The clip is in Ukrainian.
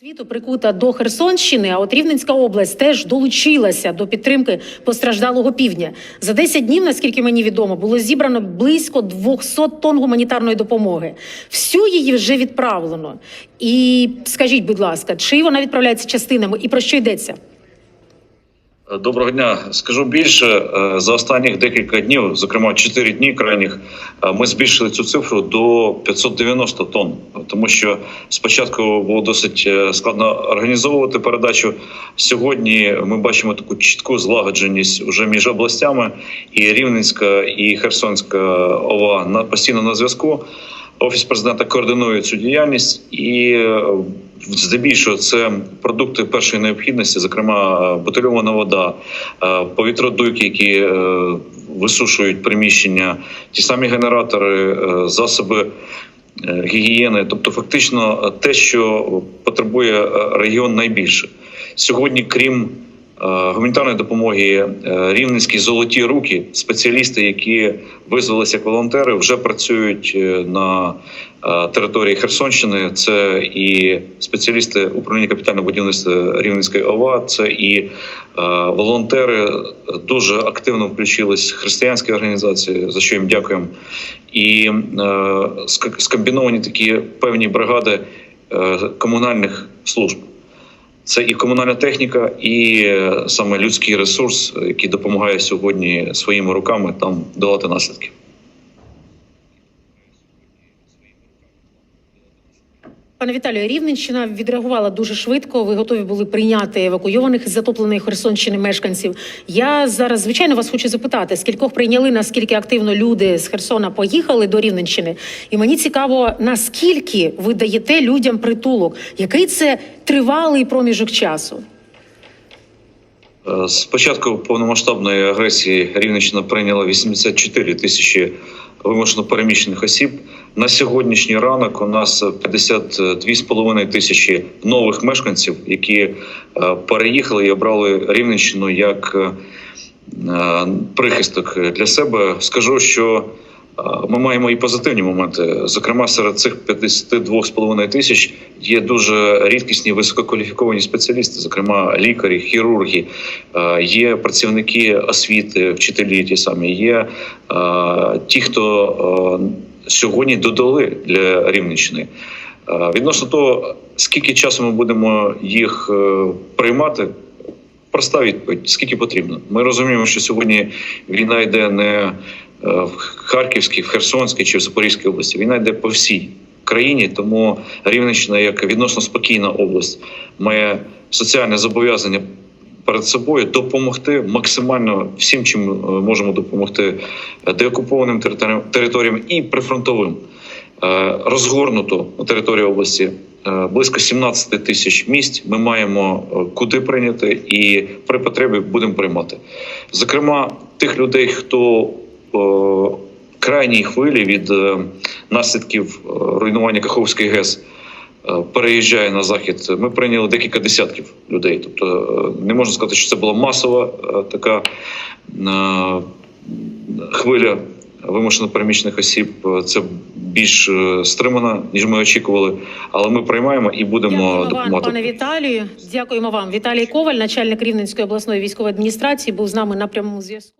Світу прикута до Херсонщини, а от Рівненська область теж долучилася до підтримки постраждалого півдня. За 10 днів, наскільки мені відомо, було зібрано близько 200 тонн гуманітарної допомоги. Всю її вже відправлено. І скажіть, будь ласка, чи вона відправляється частинами і про що йдеться? Доброго дня. Скажу більше е, за останніх декілька днів, зокрема 4 дні крайніх, е, ми збільшили цю цифру до 590 тонн, тому що спочатку було досить е, складно організовувати передачу. Сьогодні ми бачимо таку чітку злагодженість уже між областями, і Рівненська і Херсонська ОВА на постійно на зв'язку. Офіс президента координує цю діяльність і здебільшого це продукти першої необхідності, зокрема е, бутильована вода, е, повітродуйки, які е, висушують приміщення, ті самі генератори, засоби. Гігієни, тобто фактично те, що потребує регіон найбільше сьогодні, крім гуманітарної допомоги, е, рівненські золоті руки, спеціалісти, які визвалися як волонтери, вже працюють е, на е, території Херсонщини. Це і спеціалісти управління капітального будівництва Рівненської ОВА, це і е, волонтери дуже активно включились християнські організації, за що їм дякуємо. І е, скомбіновані такі певні бригади е, комунальних служб. Це і комунальна техніка, і е, саме людський ресурс, який допомагає сьогодні своїми руками там долати наслідки. Пане Віталію, Рівненщина відреагувала дуже швидко. Ви готові були прийняти евакуйованих з затопленої Херсонщини мешканців. Я зараз звичайно вас хочу запитати, скількох прийняли, наскільки активно люди з Херсона поїхали до Рівненщини, і мені цікаво, наскільки ви даєте людям притулок, який це тривалий проміжок часу. З початку повномасштабної агресії Рівненщина прийняла 84 тисячі вимушено переміщених осіб. На сьогоднішній ранок у нас 52,5 тисячі нових мешканців, які е, переїхали і обрали Рівненщину як е, прихисток для себе. Скажу, що ми маємо і позитивні моменти. Зокрема, серед цих 52,5 тисяч є дуже рідкісні висококваліфіковані спеціалісти, зокрема лікарі, хірурги, є працівники освіти, вчителі ті самі, є ті, хто сьогодні додали для Рівненщини. Відносно того, скільки часу ми будемо їх е, приймати, проста відповідь: скільки потрібно. Ми розуміємо, що сьогодні війна йде не в Харківській, в Херсонській чи в Запорізькій області. Війна йде по всій країні, тому Рівненщина, як відносно спокійна область, має соціальне зобов'язання. Перед собою допомогти максимально всім, чим е, можемо допомогти е, деокупованим територіям, і прифронтовим. Е, Розгорнуто на території області е, близько 17 тисяч місць. Ми маємо е, куди прийняти, і при потребі будемо приймати. Зокрема, тих людей, хто е, крайній хвилі від е, наслідків е, руйнування Каховської ГЕС переїжджає на захід. Ми прийняли декілька десятків людей. Тобто не можна сказати, що це була масова така хвиля вимушено переміщених осіб. Це більш стримана, ніж ми очікували. Але ми приймаємо і будемо вам, допомагати. пане Віталію. Дякуємо вам. Віталій Коваль, начальник Рівненської обласної військової адміністрації, був з нами на прямому зв'язку.